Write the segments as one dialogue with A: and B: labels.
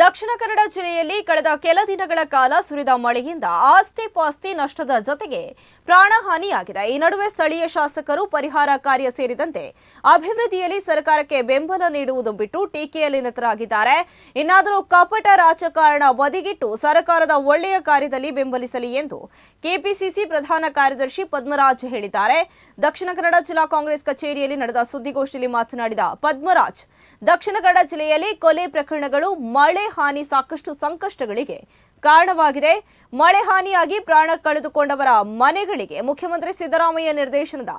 A: ದಕ್ಷಿಣ ಕನ್ನಡ ಜಿಲ್ಲೆಯಲ್ಲಿ ಕಳೆದ ಕೆಲ ದಿನಗಳ ಕಾಲ ಸುರಿದ ಮಳೆಯಿಂದ ಆಸ್ತಿ ಪಾಸ್ತಿ ನಷ್ಟದ ಜೊತೆಗೆ ಪ್ರಾಣಹಾನಿಯಾಗಿದೆ ಈ ನಡುವೆ ಸ್ಥಳೀಯ ಶಾಸಕರು ಪರಿಹಾರ ಕಾರ್ಯ ಸೇರಿದಂತೆ ಅಭಿವೃದ್ಧಿಯಲ್ಲಿ ಸರ್ಕಾರಕ್ಕೆ ಬೆಂಬಲ ನೀಡುವುದು ಬಿಟ್ಟು ಟೀಕೆಯಲ್ಲಿ ನಿತರಾಗಿದ್ದಾರೆ ಇನ್ನಾದರೂ ಕಪಟ ರಾಜಕಾರಣ ಬದಿಗಿಟ್ಟು ಸರ್ಕಾರದ ಒಳ್ಳೆಯ ಕಾರ್ಯದಲ್ಲಿ ಬೆಂಬಲಿಸಲಿ ಎಂದು ಕೆಪಿಸಿಸಿ ಪ್ರಧಾನ ಕಾರ್ಯದರ್ಶಿ ಪದ್ಮರಾಜ್ ಹೇಳಿದ್ದಾರೆ. ದಕ್ಷಿಣ ಕನ್ನಡ ಜಿಲ್ಲಾ ಕಾಂಗ್ರೆಸ್ ಕಚೇರಿಯಲ್ಲಿ ನಡೆದ ಸುದ್ದಿಗೋಷ್ಠಿಯಲ್ಲಿ ಮಾತನಾಡಿದ ಪದ್ಮರಾಜ್, ದಕ್ಷಿಣ ಕನ್ನಡ ಜಿಲ್ಲೆಯಲ್ಲಿ ಕೊಲೆ ಪ್ರಕರಣಗಳು ಮಳೆ ಹಾನಿ ಸಾಕಷ್ಟು ಸಂಕಷ್ಟಗಳಿಗೆ ಕಾರಣವಾಗಿದೆ. ಮಳೆ ಹಾನಿಯಾಗಿ ಪ್ರಾಣ ಕಳೆದುಕೊಂಡವರ ಮನೆಗಳಿಗೆ ಮುಖ್ಯಮಂತ್ರಿ ಸಿದ್ದರಾಮಯ್ಯ ನಿರ್ದೇಶನದ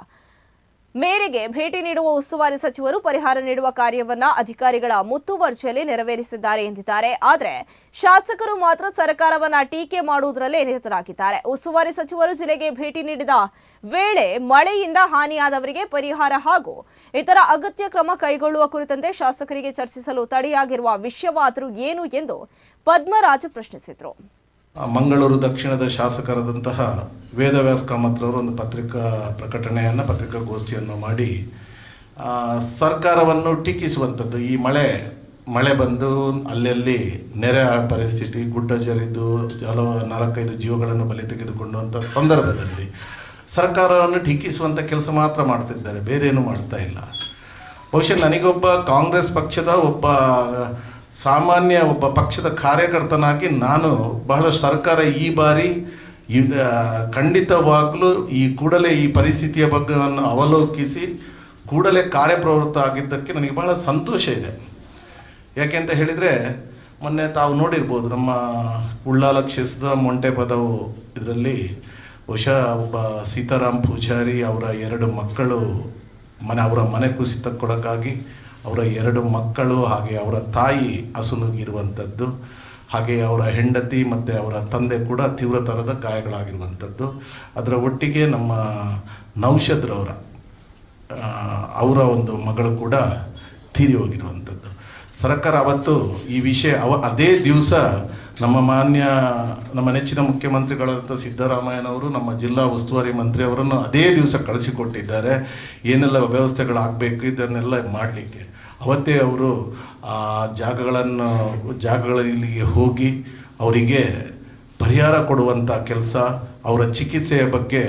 A: ಮೇರೆಗೆ ಭೇಟಿ ನೀಡುವ ಉಸ್ತುವಾರಿ ಸಚಿವರು ಪರಿಹಾರ ನೀಡುವ ಕಾರ್ಯವನ್ನ ಅಧಿಕಾರಿಗಳ ಮುತುವರ್ಜಿಯಲ್ಲಿ ನೆರವೇರಿಸಿದ್ದಾರೆ ಎಂದಿದ್ದಾರೆ. ಆದರೆ ಶಾಸಕರು ಮಾತ್ರ ಸರ್ಕಾರವನ್ನ ಟೀಕೆ ಮಾಡುವುದರಲ್ಲೇ ನಿರತರಾಗಿದ್ದಾರೆ. ಉಸ್ತುವಾರಿ ಸಚಿವರು ಜಿಲ್ಲೆಗೆ ಭೇಟಿ ನೀಡಿದ ವೇಳೆ ಮಳೆಯಿಂದ ಹಾನಿಯಾದವರಿಗೆ ಪರಿಹಾರ ಹಾಗೂ ಇತರ ಅಗತ್ಯ ಕ್ರಮ ಕೈಗೊಳ್ಳುವ ಕುರಿತಂತೆ ಶಾಸಕರಿಗೆ ಚರ್ಚಿಸಲು ತಡೆಯಾಗಿರುವ ವಿಷಯವಾದರೂ ಏನು ಎಂದು ಪದ್ಮರಾಜ್ ಪ್ರಶ್ನಿಸಿದರು.
B: ಮಂಗಳೂರು ದಕ್ಷಿಣದ ಶಾಸಕರಾದಂತಹ ವೇದವ್ಯಾಸ್ ಕಾಮತ್ರವರು ಒಂದು ಪತ್ರಿಕಾ ಪ್ರಕಟಣೆಯನ್ನು, ಪತ್ರಿಕಾಗೋಷ್ಠಿಯನ್ನು ಮಾಡಿ ಸರ್ಕಾರವನ್ನು ಟೀಕಿಸುವಂಥದ್ದು. ಈ ಮಳೆ ಮಳೆ ಬಂದು ಅಲ್ಲಲ್ಲಿ ನೆರೆ ಪರಿಸ್ಥಿತಿ, ಗುಡ್ಡ ಜರಿದು ಹಲವು ನಾಲ್ಕೈದು ಜೀವಗಳನ್ನು ಬಲಿ ತೆಗೆದುಕೊಂಡಂಥ ಸಂದರ್ಭದಲ್ಲಿ ಸರ್ಕಾರವನ್ನು ಟೀಕಿಸುವಂಥ ಕೆಲಸ ಮಾತ್ರ ಮಾಡ್ತಿದ್ದಾರೆ. ಬೇರೇನು ಮಾಡ್ತಾ ಇಲ್ಲ. ಬಹುಶಃ ನನಗೊಬ್ಬ ಕಾಂಗ್ರೆಸ್ ಪಕ್ಷದ ಒಬ್ಬ ಸಾಮಾನ್ಯ ಒಬ್ಬ ಪಕ್ಷದ ಕಾರ್ಯಕರ್ತನಾಗಿ ನಾನು ಬಹಳ ಸರ್ಕಾರ ಈ ಬಾರಿ ಖಂಡಿತವಾಗಲೂ ಈ ಕೂಡಲೇ ಈ ಪರಿಸ್ಥಿತಿಯ ಬಗ್ಗೆ ಅವಲೋಕಿಸಿ ಕೂಡಲೇ ಕಾರ್ಯಪ್ರವೃತ್ತ ಆಗಿದ್ದಕ್ಕೆ ನನಗೆ ಬಹಳ ಸಂತೋಷ ಇದೆ. ಯಾಕೆ ಅಂತ ಹೇಳಿದರೆ, ಮೊನ್ನೆ ತಾವು ನೋಡಿರ್ಬೋದು ನಮ್ಮ ಉಳ್ಳಾಲ ಕ್ಷೇತ್ರದ ಮೊಂಟೆ ಪದವು ಇದರಲ್ಲಿ ಬಹುಶಃ ಒಬ್ಬ ಸೀತಾರಾಮ್ ಪೂಜಾರಿ ಅವರ ಎರಡು ಮಕ್ಕಳು ಮನೆ, ಅವರ ಮನೆ ಕುಸಿತಕ್ಕೊಳಗಾಗಿ ಅವರ ಎರಡು ಮಕ್ಕಳು ಹಾಗೆ ಅವರ ತಾಯಿ ಅಸುನುಗಿರುವಂಥದ್ದು ಹಾಗೆ ಅವರ ಹೆಂಡತಿ ಮತ್ತು ಅವರ ತಂದೆ ಕೂಡ ತೀವ್ರ ಥರದ ಗಾಯಗಳಾಗಿರುವಂಥದ್ದು. ಅದರ ಒಟ್ಟಿಗೆ ನಮ್ಮ ನೌಷದ್ರವರ ಅವರ ಒಂದು ಮಗಳು ಕೂಡ ತೀರಿ ಹೋಗಿರುವಂಥದ್ದು. ಸರ್ಕಾರ ಅವತ್ತು ಈ ವಿಷಯ ಅವ, ಅದೇ ದಿವಸ ನಮ್ಮ ಮಾನ್ಯ, ನಮ್ಮ ನೆಚ್ಚಿನ ಮುಖ್ಯಮಂತ್ರಿಗಳಾದಂಥ ಸಿದ್ದರಾಮಯ್ಯನವರು ನಮ್ಮ ಜಿಲ್ಲಾ ಉಸ್ತುವಾರಿ ಮಂತ್ರಿ ಅವರನ್ನು ಅದೇ ದಿವಸ ಕಳಿಸಿಕೊಟ್ಟಿದ್ದಾರೆ. ಏನೆಲ್ಲ ವ್ಯವಸ್ಥೆಗಳಾಗಬೇಕು ಇದನ್ನೆಲ್ಲ ಮಾಡಲಿಕ್ಕೆ. ಅವತ್ತೇ ಅವರು ಆ ಜಾಗಗಳನ್ನು ಜಾಗಗಳಿಗೆ ಹೋಗಿ ಅವರಿಗೆ ಪರಿಹಾರ ಕೊಡುವಂಥ ಕೆಲಸ, ಅವರ ಚಿಕಿತ್ಸೆಯ ಬಗ್ಗೆ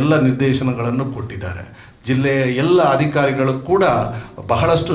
B: ಎಲ್ಲ ನಿರ್ದೇಶನಗಳನ್ನು ಕೊಟ್ಟಿದ್ದಾರೆ. ಜಿಲ್ಲೆಯ ಎಲ್ಲ ಅಧಿಕಾರಿಗಳು ಕೂಡ ಬಹಳಷ್ಟು